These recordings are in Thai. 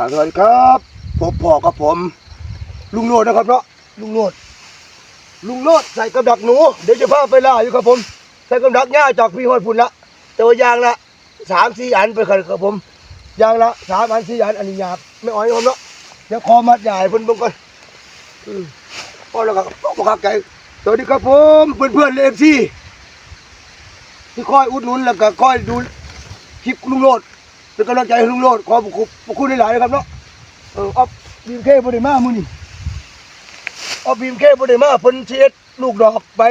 ครับสวัสดีครับผมพ่อกับผม ลุงโนดนะครับเนาะลุงโนดลุงโนดใส่กับดักหนู เดี๋ยวจะพาไปล่าอยู่ครับผม ใส่กับดักหญ้าจากพี่ฮอดพุ่นละแต่ว่ายางละสามสี่อันไปครับผมยางละสามอันสี่อันอันนี้หยาบไม่อ่อยครับเนาะเดี๋ยวคอมัดใหญ่เพิ่นเบิ่งก่อนอืมพอแล้วก็ต้องมาคักใจสวัสดีครับผมเพื่อนๆเอฟซีที่คอยอุดหนุนแล้วก็คอยดูคลิปลุงโนด เป็นกำลังใจให้ลุงโลดขอบคุณขอบคุณหลายๆนะครับเนาะเออออฟบีมเคบริมามือนี่ออฟบีมเคบริมาเพิ่นเชียดลูกดอกไป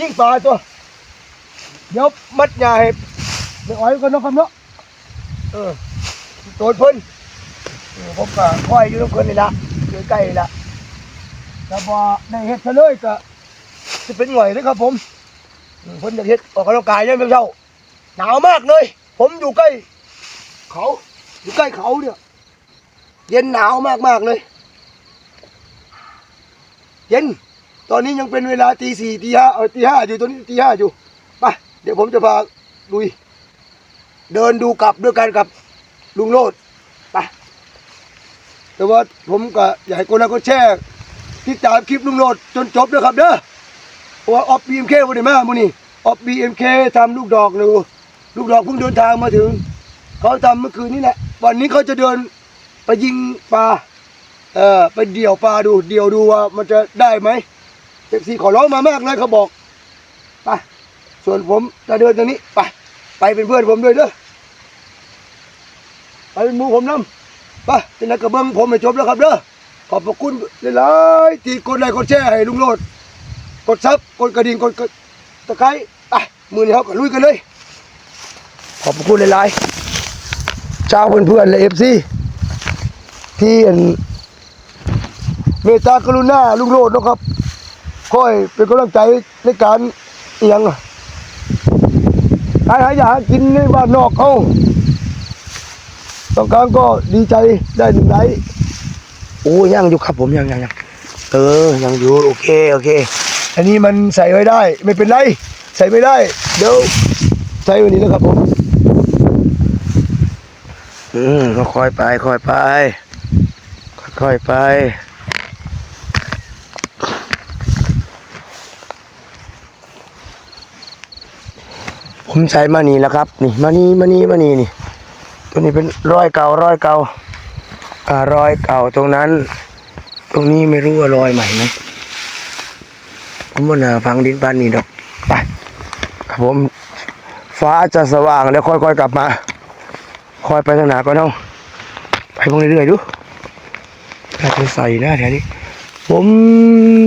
ยิ่งปลาตัวเดี๋ยวมัดยาให้ไม่อ้อยกันเนาะครับเนาะเออโดนเพิ่นเออผมก็คอยอยู่ตรงคนนี่ละอยู่ใกล้นี่ละแต่พอได้เฮ็ดซะเลยก็จะเป็นหน่วยเลยครับผมเพิ่นจะเฮ็ดออกกำลังกายยังไม่เช้าหนาวมากเลย ผมอยู่ใกล้ เขาอยู่ใกล้เขาเนี่ย เย็นหนาวมากมากๆเลย เย็น ตอนนี้ยังเป็นเวลาตีสี่ตีห้าเออตีห้าอยู่ตอนนี้ตีห้าอยู่ไปเดี๋ยวผมจะพาลุย เดินดูกลับด้วยกันกับลุงโลดไปแต่ว่าผมก็อยากให้คนละก็แชร์ติดตามคลิปลุงโลดจนจบด้วยครับเด้อเพราะว่าออฟบีเอ็มเควันนี้มามื่อนี้ออฟบีเอ็มเคทำลูกดอกเลยลูกดอกเพิ่งเดินทางมาถึง เขาทำเมื่อคืนนี้แหละ วันนี้เขาจะเดินไปยิงปลา เออไปเดี่ยวปลาดู เดี่ยวดูว่ามันจะได้ไหมเอฟซีขอร้องมามากเลยเขาบอก ไป ส่วนผมจะเดินตรงนี้ ไป ไปเป็นเพื่อนผมด้วยเด้อ ไปเป็นมูผมน้ำไปจะนักกระเบื้องผมไม่จบแล้วครับเด้อ ขอบพระคุณหลายๆที่กดไลค์กดแชร์ให้ลุงโลด กดซับ กดกระดิ่ง กดตะไคร้ไปมือนี้เขาก็ลุยกันเลย ขอบพระคุณหลายๆ เจ้าเพื่อนๆและเอฟซีที่อันเมตตากรุณาลุงโรดนะครับคอยเป็นกำลังใจในการเอียงหาหาอยากกินในบ้านนอกเขาต้องการก็ดีใจได้หนึ่งไลค์โอ้ยังอยู่ครับผมยังยังยังเออยังอยู่โอเคโอเค อันนี้มันใส่ไว้ได้ ไม่เป็นไร ใส่ไม่ได้ เดี๋ยวใส่วันนี้นะครับผม อืมก็ค่อยไป ค่อยไป ค่อยไป ผมใช้มานีแล้วครับ นี่มานีมานีมานีนี่ ตัวนี้เป็นรอยเก่ารอยเก่าอ่ารอยเก่าตรงนั้น ตรงนี้ไม่รู้ว่ารอยใหม่ไหมผมว่าน่าฟังดินบ้านนี่ดอกไปครับผมฟ้าจะสว่างแล้วค่อยๆกลับมา คอยไปทางหนาก่อนเนาะไปพงเรื่อยๆดูน่าจะใส่นะแถวนี้ ผม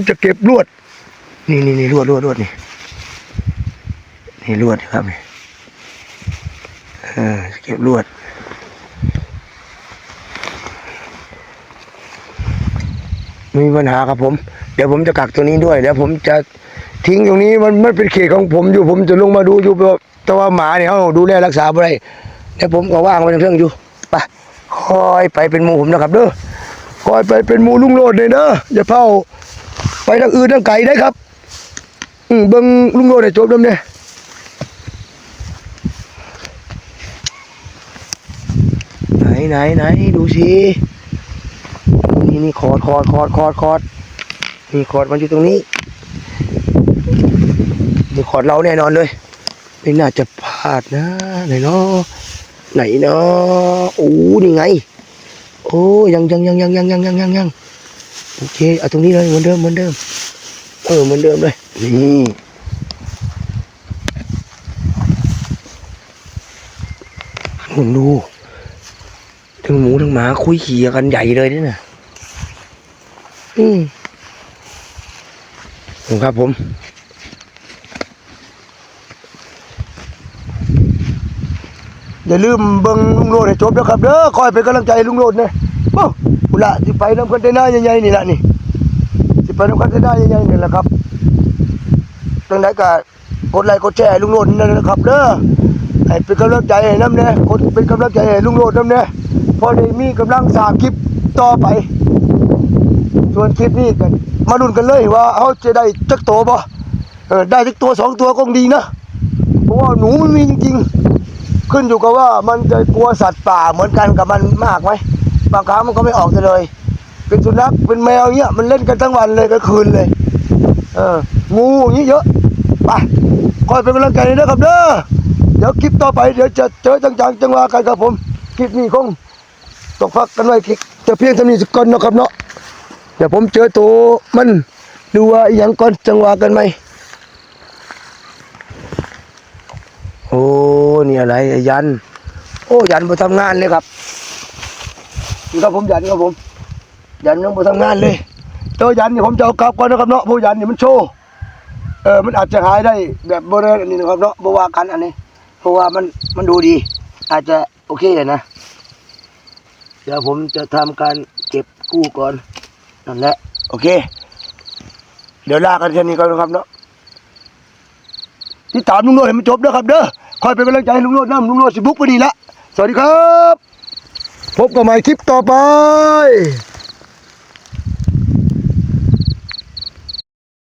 จะเก็บลวด นี่นี่นี่ลวดลวดลวดนี่ นี่ลวดครับนี่เออเก็บลวดมีปัญหาครับผม เดี๋ยวผมจะกักตัวนี้ด้วยเดี๋ยวผมจะทิ้งตรงนี้มันไมันเป็นเขตของผมอยู่ผมจะลงมาดูอยู่แต่ว่าหมาเนี่ยเขาดูแลรักษาอะไรเดี๋ ยวผมก็ว่างไว้เรื่องอยู่ไปคอยไปเป็นหมูผมนะครับเด้อคอยไปเป็นหมูลุงโลดเลยเด้ออย่าเผาไปทางอื่นทางไกลได้ครับอืมเบิ่งลุงโลดให้จบเด้อเนี่ยไหนไหนไหนดูสินี่นี่คอร์ดคอร์ดคอร์ดคอร์ดคอดนี่คอร์ดมันอยู่ตรงนี้นี่คอร์ดเราแน่นอนเลยไม่น่าจะพลาดนะไหนเนาะ ไหนเนาะโอ้นี่ไง โอ้ยังยังยังยังยังยังยังยังยังโอเคเอาตรงนี้เลยเหมือนเดิมเหมือนเดิมเออเหมือนเดิมเลยนี่หุ่นดูทั้งหมูทั้งหมาคุยขี่กันใหญ่เลยนี่นะอืมครับผม อย่าลืมเบิ่งลุงโรดให้จบนะครับเด้อคอยเป็นกำลังใจลุงโรดนี่ยโอ้อุละสิไปน้ำกันได้หน้าใหญ่ๆนี่แหละนี่สิไปน้ำกันได้หน้าใหญ่ๆนี่แหละครับตรงไหนก็กดไลค์กดแชร์ลุงโรดนั่นนะครับเด้อให้เป็นกำลังใจให้น้ำเนี่ยกดเป็นกำลังใจให้ลุงโรดน้ำเนี่ยพอได้มีกำลังสร้ามคลิปต่อไป ส่วนคลิปนี้กันมาลุ้นกันเลยว่าเขาจะได้จักตัวบ่ได้จักตัวสองตัวก็ดีนะเพราะว่าหนูมันมีจริงๆ ขึ้นอยู่กับว่ามันจะกลัวสัตว์ป่าเหมือนกันกับมันมากไหมบางครั้งมันก็ไม่ออกเลย เป็นสุนัขเป็นแมวเงี้ยมันเล่นกันทั้งวันเลยกลางคืนเลย เอองูอย่างนี้เยอะไปคอยเป็นกำลังใจนะครับเด้อเดี๋ยวคลิปต่อไปเดี๋ยวจะเจอจังๆจังหวะกันครับผมคลิปนี้คงตกพักกันไว้ที่จะเพียงเท่านี้สักก่อนนะครับเนาะเดี๋ยวผมเจอตัวมันดูว่าอหย่างก่อนจังหวะกันไหม โอ้นี่อะไรยัน โอ้ยันไปทำงานเลยครับนี่ครับผมยันครับผม ยันยังไปทำงานเลยตัวยันนี่ผมจะเอากลับก่อนนะครับเนาะผู้ยันนี่มันโชว์เออมันอาจจะหายได้แบบโบราณอันนี้นะครับเนาะบว่ากันอันนี้ เพราะว่ามันมันดูดี อาจจะโอเคนะ เดี๋ยวผมจะทำการเก็บกู้ก่อนนั่นแหละโอเค เดี๋ยวลากันแค่นี้ก่อนนะครับเนาะ ที่ตามลุงโนดให้มันจบนะครับเด้อคอยเป็นกำลังใจให้ลุงโนดนะลุงโนดสิบุกไปดีละสวัสดีครับ พบกันใหม่คลิปต่อไป